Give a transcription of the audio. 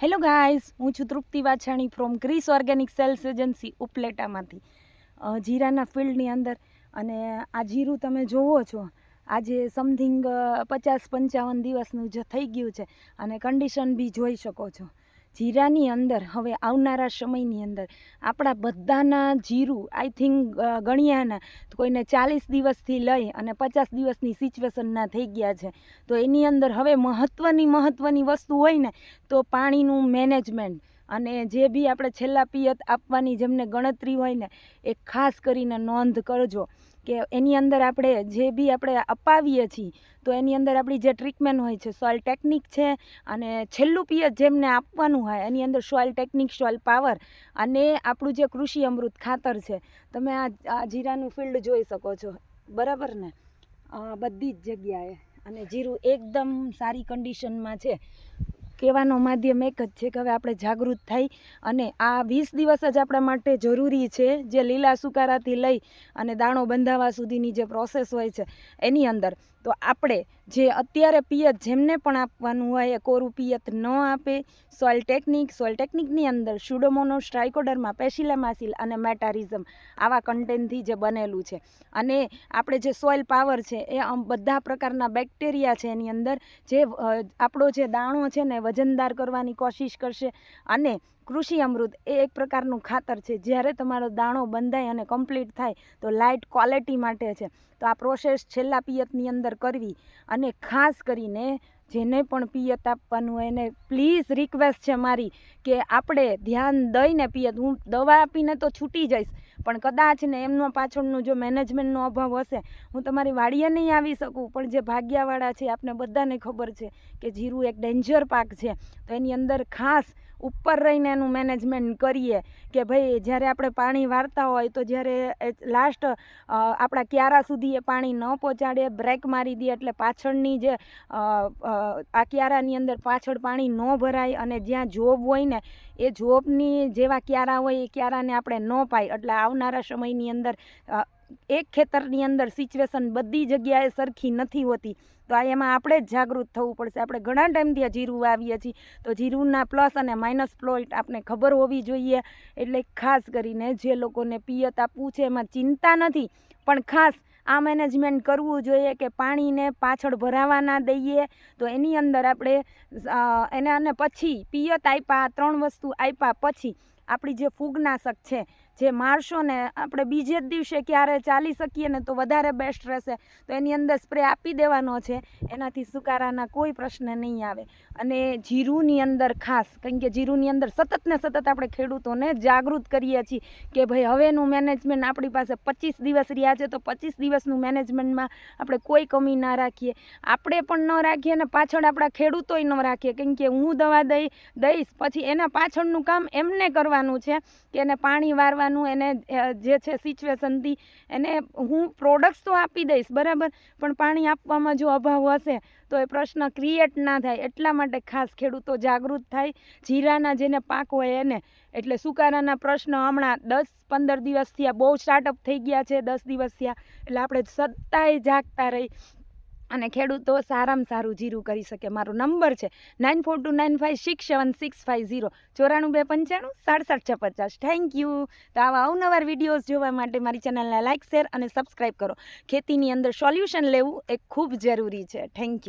Hello guys હું છું Trupti Vachhani from Kris organic sales agency ઉપલેટામાંથી. જીરાના ફિલ્ડની અંદર અને આ જીરું તમે જોવો છો. આજે સમથિંગ પચાસ પંચાવન દિવસનું જ થઈ ગયું છે અને કન્ડિશન બી જોઈ શકો છો. જીરાની અંદર, હવે આવનારા સમયની અંદર, આપણા બધાના જીરું આઈ થિંક ગણ્યાના કોઈને ચાલીસ દિવસથી લઈ અને પચાસ દિવસની સિચ્યુએશનના થઈ ગયા છે. તો એની અંદર હવે મહત્ત્વની મહત્ત્વની વસ્તુ હોય ને, તો પાણીનું મેનેજમેન્ટ અને જે બી આપણે છેલ્લા પિયત આપવાની જેમને ગણતરી હોય ને, એ ખાસ કરીને નોંધ કરજો કે એની અંદર આપણે જે બી આપણે અપાવીએ છીએ, તો એની અંદર આપણી જે ટ્રીટમેન્ટ હોય છે સોઇલ ટેકનિક છે અને છેલ્લું પિયત જેમને આપવાનું હોય, એની અંદર સોઇલ ટેકનિક સોઇલ પાવર અને આપણું જે કૃષિ અમૃત ખાતર છે, તમે આ આ જીરાનું ફિલ્ડ જોઈ શકો છો. બરાબર ને? બધી જ જગ્યાએ અને જીરું એકદમ સારી કન્ડિશનમાં છે. કહેવાનો માધ્યમ એક જ છે કે હવે આપણે જાગૃત થઈ અને આ વીસ દિવસ જ આપણા માટે જરૂરી છે જે લીલા સુકારાથી લઈ અને દાણો બંધાવા સુધીની જે પ્રોસેસ હોય છે એની અંદર. તો આપણે જે અત્યારે પિયત જેમને પણ આપવાનું હોય એ કોરું પિયત ન આપે. સોઇલ ટેકનિક, સોઇલ ટેકનિકની અંદર સુડોમોનો સ્ટ્રાઇકોડરમાં, પેશિલામાસિલ અને મેટારિઝમ આવા કન્ટેન્ટથી જે બનેલું છે. અને આપણે જે સોઇલ પાવર છે એ બધા પ્રકારના બેક્ટેરિયા છે એની અંદર જે આપણો જે દાણો છે ને વજનદાર કરવાની કોશિશ કરશે અને કૃષિ અમૃત એ એક પ્રકારનું ખાતર છે. જ્યારે તમારો દાણો બંધાય અને કમ્પ્લીટ થાય, તો લાઇટ ક્વોલિટી માટે છે. તો આ પ્રોસેસ છેલ્લા પિયતની અંદર કરવી અને ખાસ કરીને જેને પણ પિયત આપવાનું હોય એને પ્લીઝ રિક્વેસ્ટ છે મારી કે આપણે ધ્યાન દઈને પિયત. હું દવા આપીને તો છૂટી જઈશ પણ કદાચ ને એમનો પાછળનું જો મેનેજમેન્ટનો અભાવ હશે, હું તમારી વાડીએ નહીં આવી શકું. પણ જે ભાગ્યાવાળા છે, આપને બધાને ખબર છે કે જીરું એક ડેન્જર પાક છે. તો એની અંદર ખાસ ઉપર રહીને એનું મેનેજમેન્ટ કરીએ કે ભાઈ જ્યારે આપણે પાણી વાર્તા હોય તો જ્યારે લાસ્ટ આપણા ક્યારા સુધી એ પાણી ન પહોંચાડે બ્રેક મારી દે એટલે પાછળની જે આ ક્યારાની અંદર પાછળ પાણી ન ભરાય અને જ્યાં જોબ હોય ને, એ જોબની જેવા ક્યારા હોય એ ક્યારાને આપણે ન પાય. એટલે આવનારા સમયની અંદર એક ખેતરની અંદર સિચ્યુએશન બધી જગ્યાએ સરખી નથી હોતી. તો આ એમાં આપણે જ જાગૃત થવું પડશે. આપણે ઘણા ટાઈમથી આ જીરું વાવીએ છીએ. તો જીરુંના પ્લસ અને માઇનસ પ્લોટ આપણે ખબર હોવી જોઈએ. એટલે ખાસ કરીને જે લોકોને પિયત આપવું છે એમાં ચિંતા નથી. પણ ખાસ આ મેનેજમેન્ટ કરવું જોઈએ કે પાણીને પાછળ ભરાવા ના દઈએ. તો એની અંદર આપણે એને અને પછી પિયત આપ્યા ત્રણ વસ્તુ આપ્યા પછી આપણી જે ફૂગનાશક છે જે મારશો ને આપણે બીજે જ દિવસે ક્યારે ચાલી શકીએ ને તો વધારે બેસ્ટ રહેશે. તો એની અંદર સ્પ્રે આપી દેવાનો છે. એનાથી સુકારાના કોઈ પ્રશ્ન નહીં આવે. અને જીરુંની અંદર ખાસ કારણ કે જીરુંની અંદર સતત ને સતત આપણે ખેડૂતોને જાગૃત કરીએ છીએ કે ભાઈ હવેનું મેનેજમેન્ટ આપણી પાસે પચીસ દિવસ રહ્યા છે તો પચીસ દિવસનું મેનેજમેન્ટમાં આપણે કોઈ કમી ના રાખીએ. આપણે પણ ન રાખીએ અને પાછળ આપણા ખેડૂતોય ન રાખીએ કેમ કે હું દવા દઈ, દઈશ, પછી એના પાછળનું કામ એમને કરવાનું છે કે એને પાણી વારવાનું એને જે છે સિચ્યુએશનથી એને હું પ્રોડક્ટ્સ તો આપી દઈશ, બરાબર? પણ પાણી આપવામાં જો અભાવ હશે, તો એ પ્રશ્ન ક્રિએટ ના થાય. એટલા માટે ખાસ ખેડૂતો જાગૃત થાય. જીરાના જેને પાક હોય એને. એટલે સુકારાના પ્રશ્ન હમણાં દસ, પંદર દિવસ થયા, બહુ સ્ટાર્ટઅપ થઈ ગયા છે દસ દિવસ થયા. એટલે આપણે સત્તાએ જાગતા રહી. અને ખેડૂતો સારામાં સારું જીરું કરી શકે. મારો નંબર છે nine four two nine five six seven six five zero. ચોરાણું બે પંચાણું, સાડસઠ છ પચાસ થેન્ક યુ તો આવા અવનવાર વિડીયોઝ જોવા માટે મારી ચેનલને લાઇક, શેર અને સબસ્ક્રાઈબ કરો. ખેતીની અંદર સોલ્યુશન લેવું એ ખૂબ જરૂરી છે. Thank you